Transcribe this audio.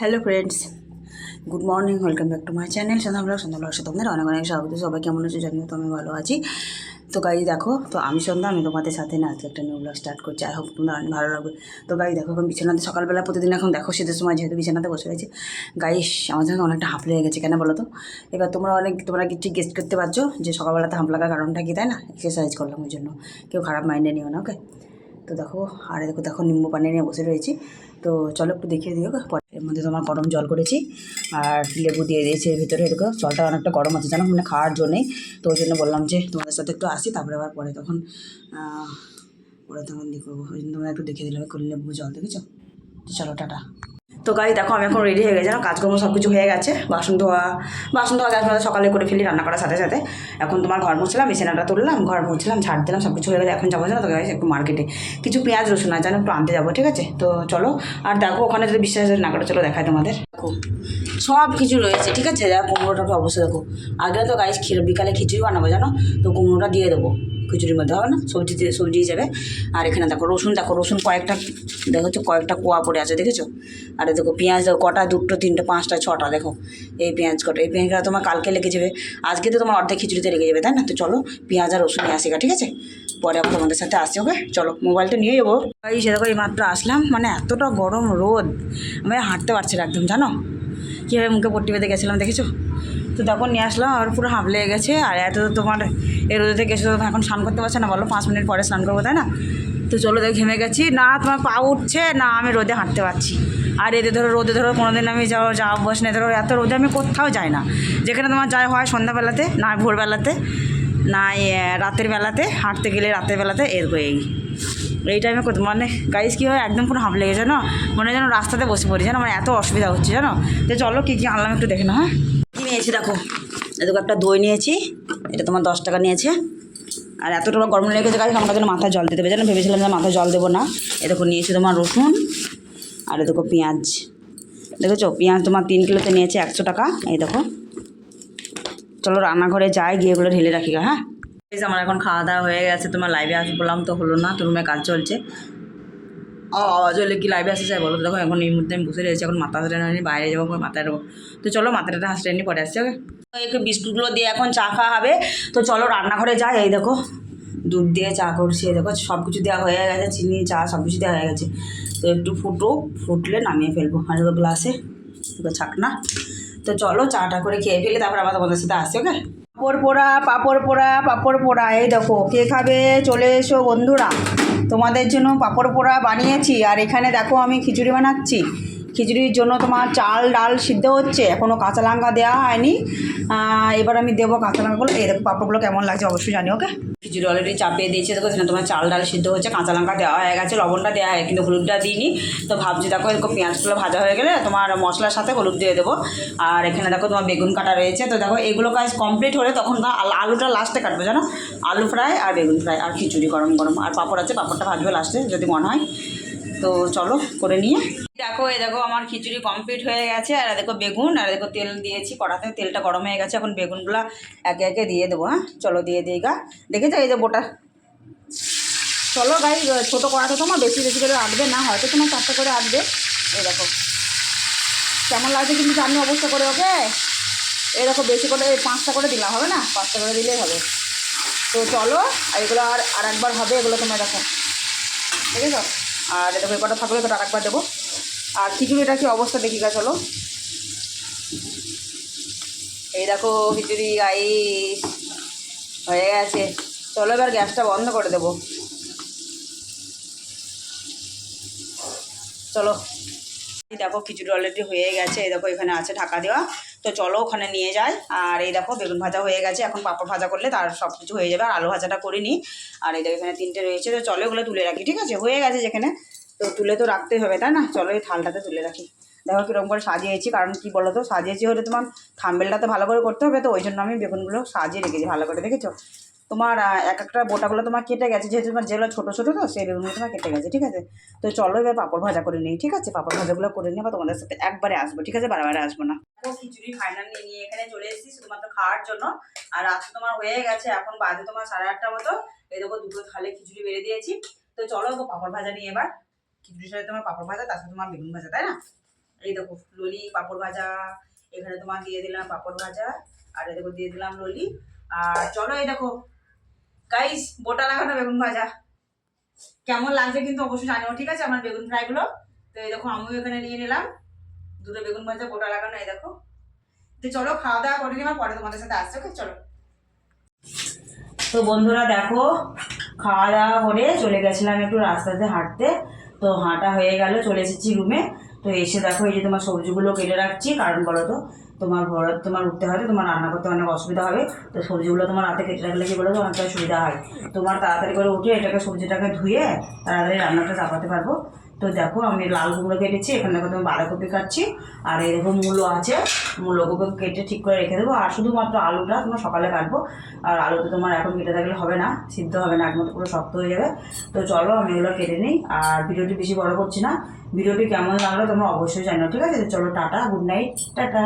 Hello friends good morning welcome back to my channel Sandhya vlog Sandhya vlog তোমাদের অনেক অনেক স্বাগত। সবাই কেমন আছো? জানিও তো আমি ভালো আছি। তো গাই দেখো, তো আমি সন্ধ্যা, আমি তোমাদের সাথে না আজকে একটা নিউ ব্লগ স্টার্ট করছি। আই হোক তোমাদের অনেক ভালো লাগবে। তো গাই দেখো, এখন বিছানাতে সকালবেলা প্রতিদিন এখন দেখো শীতের সময় যেহেতু বিছানাতে বসে রয়েছে। গাইস আমার জন্য অনেকটা হাঁপ লেগে গেছে, কেন বলো তো? এবার তোমরা অনেক, তোমরা কি ঠিক গেস্ট করতে পারছ যে সকালবেলাতে হাঁপ লাগার কারণটা কি, তাই না? এক্সারসাইজ করলাম ওই জন্য। কেউ খারাপ মাইন্ডে নিও না ওকে তো দেখো, আর দেখো দেখো, নিম্বু পানি নিয়ে বসে রয়েছি। তো চলো একটু দেখিয়ে দিও, পরে এর মধ্যে তোমার গরম জল করেছি আর লেবু দিয়ে দিয়েছি এর ভিতরে। এরকম জলটা অনেকটা গরম আছে, জানো? মানে খাওয়ার জন্যেই। তো ওই জন্য বললাম যে তোমাদের সাথে একটু আসি, তারপরে আবার পরে তখন পরে তখন দেখব। ওই জন্য তোমরা একটু দেখে দিলাম করে লেবু জল, দেখেছ? চলো, টাটা। তো গাড়ি দেখো, আমি এখন রেডি হয়ে গেছি। না কাজকর্ম সব কিছু হয়ে গেছে। বাসন ধোয়া বাসন ধোয়া মধ্যে সকালে করে ফেলি, রান্না করার সাথে সাথে। এখন তোমার ঘর মুছলাম, বিছানাটা তুললাম, ঘর মুছলাম, ঝাড় দিলাম সব কিছু হয়ে গেছে এখন যাব না তো একটু মার্কেটে কিছু পেঁয়াজ, রসুন আছে একটু আনতে যাব, ঠিক আছে? তো চলো, আর দেখো, ওখানে যদি বিশ্বাস না করে চলো দেখায় তোমাদের। দেখো, সব কিছু রয়েছে, ঠিক আছে? যা কুমড়োটাকে অবশ্যই দেখো। আগে তো গাইস ক্ষীর বিকালে খিচুড়ি বানাবো, জানো? তো কুমড়োটা দিয়ে দেবো খিচুড়ির মধ্যে, হবে না? সবজি দিয়ে- সবজি হিসেবে আর এখানে দেখো, রসুন দেখো, রসুন কয়েকটা দেখেছ কয়েকটা কোয়া পড়ে আছে, দেখেছ? আর দেখো পেঁয়াজ, দেখো, কটা, দুটো, তিনটে, পাঁচটা, ছটা, দেখো। এই পেঁয়াজ কটা এই পেঁয়াজটা তোমার কালকে লেগে যাবে। আজকে তো তোমার অর্ধেক খিচুড়িতে লেগে যাবে, তাই না? তো চলো, পেঁয়াজ আর রসুন নিয়ে আসি ঠিক আছে? পরে আবার তোমাদের সাথে আসি ওকে? চলো, মোবাইলটা নিয়ে যাব। এই সে দেখো এই মাত্র আসলাম মানে এতটা গরম রোদ আমি হাঁটতে পারছি না একদম, জানো? কীভাবে মুখে পট্টি বেঁধে গেছিলাম, দেখেছ? তো তখন নিয়ে আসলাম আর পুরো হাঁপ লেগে গেছে, আর এত তো তোমার এই রোদে থেকে তো এখন স্নান করতে পারছে না, বলো, পাঁচ মিনিট পরে স্নান করব, তাই না? তো চলো দেখো, ঘেমে গেছি। না, তোমার পা উঠছে, না, আমি রোদে হাঁটতে পারছি। আর এতে ধরো, রোদে ধরো, কোনোদিন আমি যাওয়া যাওয়া অভ্যাস নেই, ধরো, এত রোদে আমি কোথাও যাই না। যেখানে তোমার যাই হয় সন্ধ্যাবেলাতে, না, ভোরবেলাতে, না রাতের বেলাতে, হাঁটতে গেলে রাতের বেলাতে এরকম এই এই টাইমে করতে মানে গাইস কী হয়, একদম পুরো হাঁপ লেগে জানো? মনে যেন রাস্তাতে বসে পড়ি জানো? মানে এত অসুবিধা হচ্ছে, জানো? তো চলো কী কী আনলাম একটু দেখে না হ্যাঁ? কী নিয়েছি দেখো? এদিকে একটা দই নিয়েছি, এটা তোমার দশ টাকা নিয়েছে। আর এতটা গরম লেগেছে গাছ আমরা যেন মাথায় জল দিতে হবে। যেন ভেবেছিলাম যে মাথায় জল দেবো না। এ দেখো, নিয়েছি তোমার রসুন, আর এ দেখো পেঁয়াজ। দেখেছ? পেঁয়াজ তোমার তিন কিলোতে নিয়েছে একশো টাকা, এই দেখো। চলো রান্নাঘরে যাই, গিয়ে এগুলো ঢেলে রাখি হ্যাঁ? আমার এখন খাওয়া দাওয়া হয়ে গেছে, তোমার লাইভে আস বললাম তো হলো না, তো রুমে কাজ চলছে। আওয়াজ হলে কি লাইভে আসতে চাই বলো তো? দেখো, এখন এই মুহূর্তে আমি বসে রয়েছি, এখন মাথা হাসড়ে নিয়ে বাইরে যাব মাথায় দেবো তো চলো, মাথাটা হাসড়ে নিয়ে পরে আসছে ওকে একটু বিস্কুটগুলো দিয়ে এখন চা খাওয়া হবে। তো চলো, রান্নাঘরে যাই, এই দেখো, দুধ দিয়ে চা করছি, এই দেখো সব কিছু দেওয়া হয়ে গেছে, চিনি, চা সব কিছু দেওয়া হয়ে গেছে। তো একটু ফুটো, ফুটলে নামিয়ে ফেলব, আর গ্লাসে ছাকনা। তো চলো, চাটা করে খেয়ে ফেলে, তারপর আবার তোমাদের সাথে আসি ওকে পাপড় পোড়া পাপড় পোড়া পাপড় পোড়া। এই দেখো, কে খাবে? চলে এসো বন্ধুরা। তোমাদের জন্য পাপড় পোড়া বানিয়েছি। আর এখানে দেখো, আমি খিচুড়ি বানাচ্ছি। খিচুড়ির জন্য তোমার চাল, ডাল সিদ্ধ হচ্ছে এখনও কাঁচা লঙ্কা দেওয়া হয়নি। এবার আমি দেবো কাঁচা লঙ্কাগুলো। এই দেখো পাপড়গুলো কেমন লাগছে অবশ্যই জানি ওকে? খিচুড়ি অলরেডি চাপিয়ে দিয়েছে। দেখো সেখানে তোমার চাল, ডাল সিদ্ধ হচ্ছে, কাঁচা লঙ্কা দেওয়া হয়ে গেছে, লবণটা দেওয়া হয় কিন্তু হলুদটা দিইনি। তো ভাবছি, দেখো, এরকম পেঁয়াজগুলো ভাজা হয়ে গেলে তোমার মশলার সাথে হলুদ দিয়ে দেবো। আর এখানে দেখো, তোমার বেগুন কাটা রয়েছে। তো দেখো, এগুলো কাজ কমপ্লিট হলে তখন আলুটা লাস্টে কাটবে, জানো? আলু ফ্রাই আর বেগুন ফ্রাই আর খিচুড়ি গরম গরম। আর পাঁপড় আছে, পাঁপড়টা ভাজবে লাস্টে যদি মনে হয়। তো চলো করে নিয়ে। দেখো, এই দেখো, আমার খিচুড়ি কমপ্লিট হয়ে গেছে। আর দেখো বেগুন, আর দেখো তেল দিয়েছি কড়াতে। তেলটা গরম হয়ে গেছে, এখন বেগুনগুলো একে একে দিয়ে দেবো হ্যাঁ? চলো, দিয়ে দিই গা। দেখেছ এই যে বোটা? চলো গাই ছোটো কড়াটা তোমার বেশি বেশি করে আটবে না, হয়তো তোমার চারটে করে আটবে। এই দেখো। কেমন লাগছে কিন্তু জানি অবস্থা করে, ওকে? এই দেখো, বেশি করে পাঁচটা করে দিলাম, হবে না? পাঁচটা করে দিলেই হবে। তো চলো এগুলো আর আর একবার হবে, এগুলো তোমার দেখো। ঠিক আছে আর এটা কটা থাকলে তো আরেকবার দেবো। আর খিচুড়িটা কি অবস্থা দেখি গা, চলো। এই দেখো, খিচুড়ি গাই হয়ে গেছে। চলো এবার গ্যাসটা বন্ধ করে দেবো। চলো। দেখো, খিচুড়ি অলরেডি হয়ে গেছে। এই দেখো, এখানে আছে ঢাকা দেওয়া। তো চলো ওখানে নিয়ে যাই। আর এই দেখো বেগুন ভাজা হয়ে গেছে, এখন পাঁপড় ভাজা করলে তার সব কিছু হয়ে যাবে, আর আলু ভাজাটা করে নিই। আর এই দেখো এখানে তিনটে রয়েছে, তো চলো এগুলো তুলে রাখি, ঠিক আছে? হয়ে গেছে যেখানে। তো তুলে তো রাখতেই হবে, তাই না? চলো এই থালটাতে তুলে রাখি। দেখো কীরকম করে সাজিয়েছি, কারণ কি বলো তো সাজিয়েছি হলে তোমার থাম্বেলটাতে ভালো করে করতে হবে, তো ওই জন্য আমি বেগুনগুলো সাজিয়ে রেখেছি, ভালো করে, দেখেছ? তোমার এক একটা বোটাগুলো তোমার কেটে গেছে, যেহেতু তোমার যেগুলো ছোটো ছোটো, তো সেই বেগুনগুলো তোমার কেটে গেছে, ঠিক আছে? তো চলো এবার পাপড় ভাজা করে নিই, ঠিক আছে? পাপড় ভাজাগুলো করে নিয়ে আবার তোমাদের সাথে একবারে আসব, ঠিক আছে? বারবার আসব না। খিচুড়ি ফাইনাল নিয়ে নিয়ে এখানে চলে এসেছি শুধুমাত্র খাওয়ার জন্য। আর আজকে তোমার হয়ে গেছে, এখন বাজে তোমার সাড়ে আটটা মতো। এই দেখো, দুটো থালে খিচুড়ি বেড়ে দিয়েছি। তো চলো গো পাপড় ভাজা নিয়ে এবার। খিচুড়ির সাথে তোমার পাপড় ভাজা, তার সাথে তোমার বেগুন ভাজা, তাই না? এই দেখো, ললি, পাঁপড় ভাজা। এখানে তোমার দিয়ে দিলাম পাপড় ভাজা, আর এই দেখো, দিয়ে দিলাম ললি। আর চলো, এই দেখো গাইস বোটা লাগানো বেগুন ভাজা। কেমন লাগছে কিন্তু অবশ্যই জানিও, ঠিক আছে? আমার বেগুন ফ্রাইগুলো তো এই দেখো, আমিও এখানে নিয়ে নিলাম। দুটো বেগুন ভাজা, গোটা লাগানো, এই দেখো। তো চলো, খাওয়া দাওয়া করে নিই পরে তোমাদের সাথে আসছে ওকে চলো। তো বন্ধুরা, দেখো, খাওয়া দাওয়া করে চলে গেছিলাম একটু রাস্তাতে হাঁটতে। তো হাঁটা হয়ে গেল, চলে এসেছি রুমে তো এসে দেখো, এই যে তোমার সবজিগুলো কেটে রাখছি। কারণ বলো তো, তোমার ভরত তোমার উঠতে হবে তোমার রান্না করতে অনেক অসুবিধা হবে। তো সবজিগুলো তোমার হাতে কেটে রাখলে কি বলো তো, অনেকটা সুবিধা হয়। তোমার তাড়াতাড়ি করে উঠে এটাকে সবজিটাকে ধুয়ে তাড়াতাড়ি রান্নাটা চাপাতে পারব। তো দেখো আমি লাল কুমড়ো কেটেছি, এখানে দেখো তুমি বাঁধাকপি কাটছি, আর এই দেখো মূলো আছে মূলোগুলো কেটে ঠিক করে রেখে দেবো, আর শুধুমাত্র আলুটা তোমার সকালে কাটবো, আর আলুতে তোমার এখন কেটে থাকলে হবে না, সিদ্ধ হবে না, একমাত্র পুরো শক্ত হয়ে যাবে, তো চলো আমি এগুলো কেটে নিই, আর ভিডিওটি বেশি বড় করছি না, ভিডিওটি কেমন লাগল তোমরা অবশ্যই জানো ঠিক আছে? চলো টাটা, গুড নাইট, টাটা।